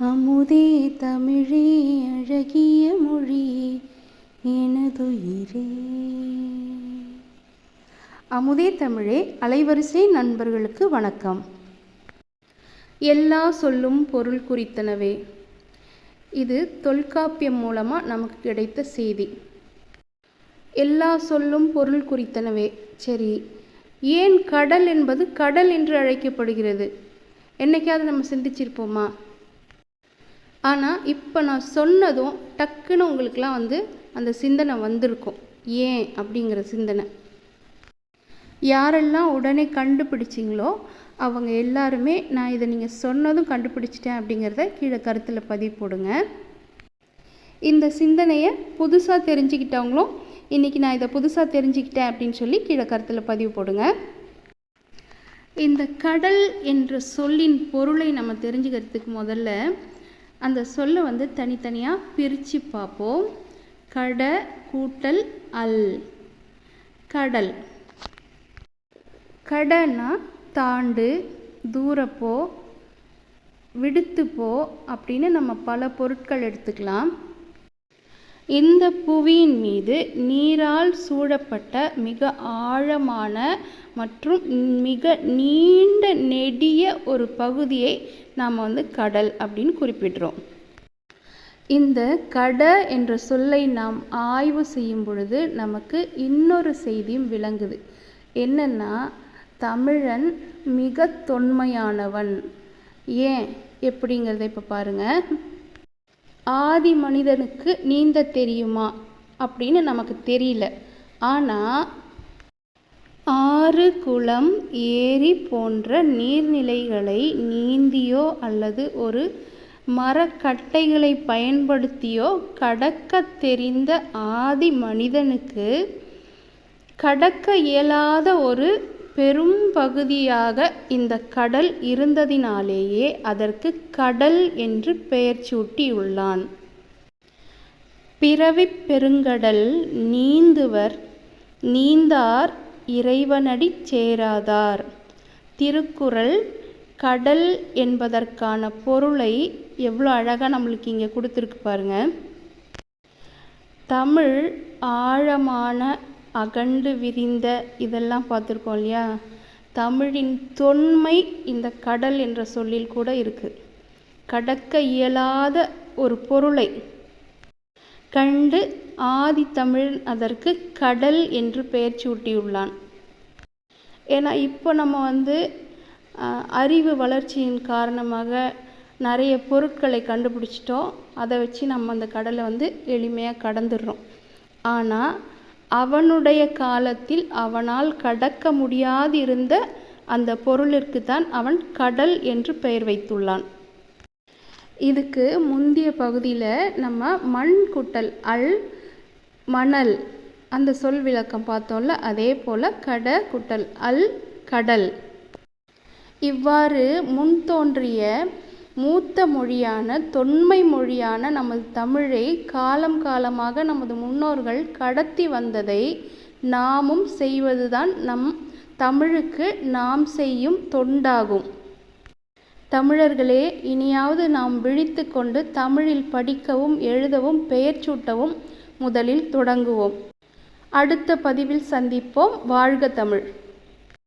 அமுதே தமிழே அழகிய மொழி எனதுயிரே. அமுதே தமிழே அலைவரிசை நண்பர்களுக்கு வணக்கம். எல்லா சொல்லும் பொருள் குறித்தனவே. இது தொல்காப்பியம் மூலமாக நமக்கு கிடைத்த செய்தி. எல்லா சொல்லும் பொருள் குறித்தனவே. சரி ஏன் கடல் என்பது கடல் என்று அழைக்கப்படுகிறது? என்னைக்காவது நம்ம சிந்திச்சிருப்போமா? ஆனால் இப்போ நான் சொன்னதும் டக்குன்னு உங்களுக்கெலாம் வந்து அந்த சிந்தனை வந்திருக்கும். ஏன் அப்படிங்கிற சிந்தனை. யாரெல்லாம் உடனே கண்டுபிடிச்சிங்களோ அவங்க எல்லாருமே நான் இதை நீங்கள் சொன்னதும் கண்டுபிடிச்சிட்டேன் அப்படிங்கிறத கீழே கருத்தில் பதிவு போடுங்க. இந்த சிந்தனையை புதுசாக தெரிஞ்சுக்கிட்டவங்களும் இன்றைக்கி நான் இதை புதுசாக தெரிஞ்சுக்கிட்டேன் அப்படின்னு சொல்லி கீழே கருத்தில் பதிவு போடுங்க. இந்த கடல் என்ற சொல்லின் பொருளை நம்ம தெரிஞ்சுக்கிறதுக்கு முதல்ல அந்த சொல்லை வந்து தனித்தனியாக பிரித்து பார்ப்போம். கட கூட்டல் அல். கடல். கடனா தாண்டு தூரப்போ விடுத்துப்போ அப்படின்னு நம்ம பல பொருட்கள் எடுத்துக்கலாம். இந்த புவியின் மீது நீரால் சூழப்பட்ட மிக ஆழமான மற்றும் மிக நீண்ட நெடிய ஒரு பகுதியை நாம் வந்து கடல் அப்படின்னு குறிப்பிடுறோம். இந்த கட என்ற சொல்லை நாம் ஆய்வு செய்யும் பொழுது நமக்கு இன்னொரு செய்தியும் விளங்குது. என்னன்னா தமிழன் மிக தொன்மையானவன். ஏன்? எப்படிங்கிறத இப்போ பாருங்கள் ஆதி மனிதனுக்கு நீந்த தெரியுமா? அப்படின்னு நமக்கு தெரியல. ஆனால் ஆறு குளம் ஏரி போன்ற நீர்நிலைகளை நீந்தியோ அல்லது ஒரு மரக்கட்டைகளை பயன்படுத்தியோ கடக்க தெரிந்த ஆதி மனிதனுக்கு கடக்க இயலாத ஒரு பெரும் பகுதியாக இந்த கடல் இருந்ததினாலேயே அதற்கு கடல் என்று பெயர் சூட்டியுள்ளான். பிறவிப் பெருங்கடல் நீந்துவர் நீந்தார் இறைவனடி சேராதார். திருக்குறள் கடல் என்பதற்கான பொருளை எவ்வளோ அழகாக நம்மளுக்கு இங்கே கொடுத்துருக்கு பாருங்க. தமிழ் ஆழமான அகண்டு விரிந்த இதெல்லாம் பார்த்துருக்கோம் இல்லையா? தமிழின் தொன்மை இந்த கடல் என்ற சொல்லில் கூட இருக்குது கடக்க இயலாத ஒரு பொருளை கண்டு ஆதி தமிழ் அதற்கு கடல் என்று பெயர் சூட்டியுள்ளான். ஏன்னா இப்போ நம்ம வந்து அறிவு வளர்ச்சியின் காரணமாக நிறைய பொருட்களை கண்டுபிடிச்சிட்டோம். அதை வச்சு நம்ம அந்த கடலை வந்து எளிமையாக கடந்துடுறோம். ஆனால் அவனுடைய காலத்தில் அவனால் கடக்க முடியாதிருந்த அந்த பொருளிற்கு தான் அவன் கடல் என்று பெயர் வைத்துள்ளான். இதுக்கு முந்தைய பகுதியில் நம்ம மண் குட்டல் அல் மணல் அந்த சொல் விளக்கம் பார்த்தோம்ல அதே போல் கட குட்டல் அல் கடல். இவ்வாறு முன் தோன்றிய மூத்த மொழியான தொன்மை மொழியான நமது தமிழை காலம் காலமாக நமது முன்னோர்கள் கடத்தி வந்ததை நாமும் செய்வதுதான் நம் தமிழுக்கு நாம் செய்யும் தொண்டாகும். தமிழர்களே இனியாவது நாம் விழித்து கொண்டு தமிழில் படிக்கவும் எழுதவும் பெயர் சூட்டவும் முதலில் தொடங்குவோம். அடுத்த பதிவில் சந்திப்போம். வாழ்க தமிழ்.